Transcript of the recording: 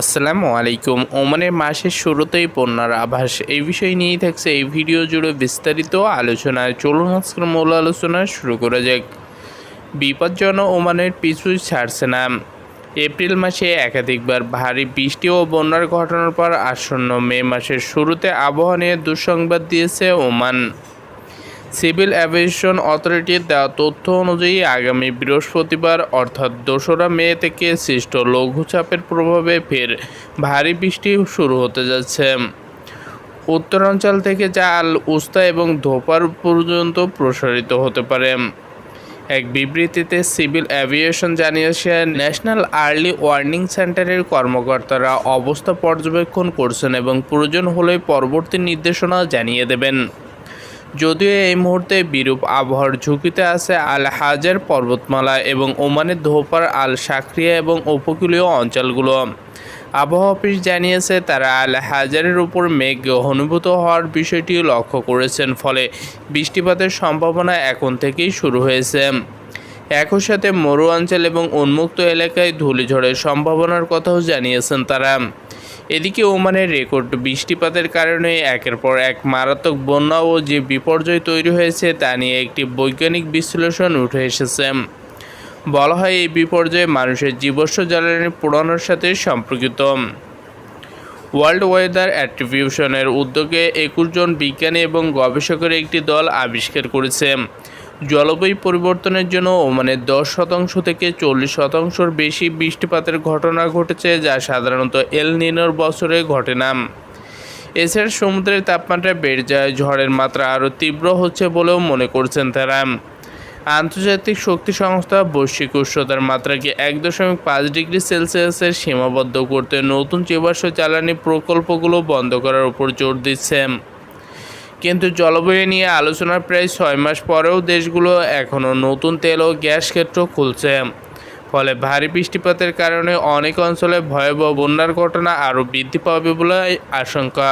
আসসালামু আলাইকুম। ওমানের মাসের শুরুতেই বন্যার আভাস। এই বিষয় নিয়েই থাকছে এই ভিডিও জুড়ে বিস্তারিত আলোচনায়। চলুন আজকের মূল আলোচনা শুরু করা যাক। বিপজ্জনক ওমানের পিছু ছাড়ছে না। এপ্রিল মাসে একাধিকবার ভারী বৃষ্টি ও বন্যার ঘটনার পর আসন্ন মে মাসের শুরুতে আবহাওয়া নিয়ে দুঃসংবাদ দিয়েছে ওমান। সিভিল অ্যাভিয়েশন অথরিটির দেওয়া তথ্য অনুযায়ী আগামী বৃহস্পতিবার, অর্থাৎ দোসরা মে থেকে সৃষ্ট লঘুচাপের প্রভাবে ফের ভারী বৃষ্টি শুরু হতে যাচ্ছে। উত্তরাঞ্চল থেকে যা আল উস্তা এবং ধোপার পর্যন্ত প্রসারিত হতে পারে। এক বিবৃতিতে সিভিল অ্যাভিয়েশন জানিয়েছে, ন্যাশনাল আর্লি ওয়ার্নিং সেন্টারের কর্মকর্তারা অবস্থা পর্যবেক্ষণ করছেন এবং প্রয়োজন হলে পরবর্তী নির্দেশনা জানিয়ে দেবেন। যদিও এই মুহূর্তে বিরূপ আবহাওয়ার ঝুঁকিতে আছে আল হাজার পর্বতমালা এবং ওমানের ধোপার আল সাকরিয়া এবং উপকূলীয় অঞ্চলগুলো। আবহাওয়া অফিস জানিয়েছে, তারা আল হাজারের উপর মেঘ ঘনীভূত হওয়ার বিষয়টি লক্ষ্য করেছেন, ফলে বৃষ্টিপাতের সম্ভাবনা এখন থেকেই শুরু হয়েছে। একই সাথে মরু অঞ্চল এবং উন্মুক্ত এলাকায় ধূলিঝড়ের সম্ভাবনার কথাও জানিয়েছেন তারা। এদিকে ওমানের রেকর্ড বৃষ্টিপাতের কারণে একের পর এক মারাত্মক বন্যা ও যে বিপর্যয় তৈরি হয়েছে তা নিয়ে একটি বৈজ্ঞানিক বিশ্লেষণ উঠে এসেছে। বলা হয় এই বিপর্যয় মানুষের জীবস্ব জ্বালানি পোড়ানোর সাথে সম্পর্কিত। ওয়ার্ল্ড ওয়েদার অ্যাট্রিবিউশনের উদ্যোগে একুশ জন বিজ্ঞানী এবং গবেষকের একটি দল আবিষ্কার করেছে। জলবায়ু পরিবর্তনের জন্য ওমানের দশ শতাংশ থেকে চল্লিশ শতাংশর বেশি বৃষ্টিপাতের ঘটনা ঘটেছে, যা সাধারণত এল নিনোর বছরে ঘটে না এছাড়া সমুদ্রের তাপমাত্রা বেড়ে যায়, ঝড়ের মাত্রা আরও তীব্র হচ্ছে বলেও মনে করছেন তারা। আন্তর্জাতিক শক্তি সংস্থা বৈশ্বিক উষ্ণতার মাত্রাকে এক দশমিক পাঁচ ডিগ্রি সেলসিয়াসের সীমাবদ্ধ করতে নতুন জীবাশ্ম জ্বালানি প্রকল্পগুলো বন্ধ করার উপর জোর দিচ্ছে। কিন্তু জলবায়ু নিয়ে আলোচনার প্রায় ছয় মাস পরেও দেশগুলো এখনও নতুন তেল ও গ্যাস ক্ষেত্র খুলছে। ফলে ভারী বৃষ্টিপাতের কারণে অনেক অঞ্চলে ভয়াবহ বন্যার ঘটনা আরও বৃদ্ধি পাবে বলে আশঙ্কা।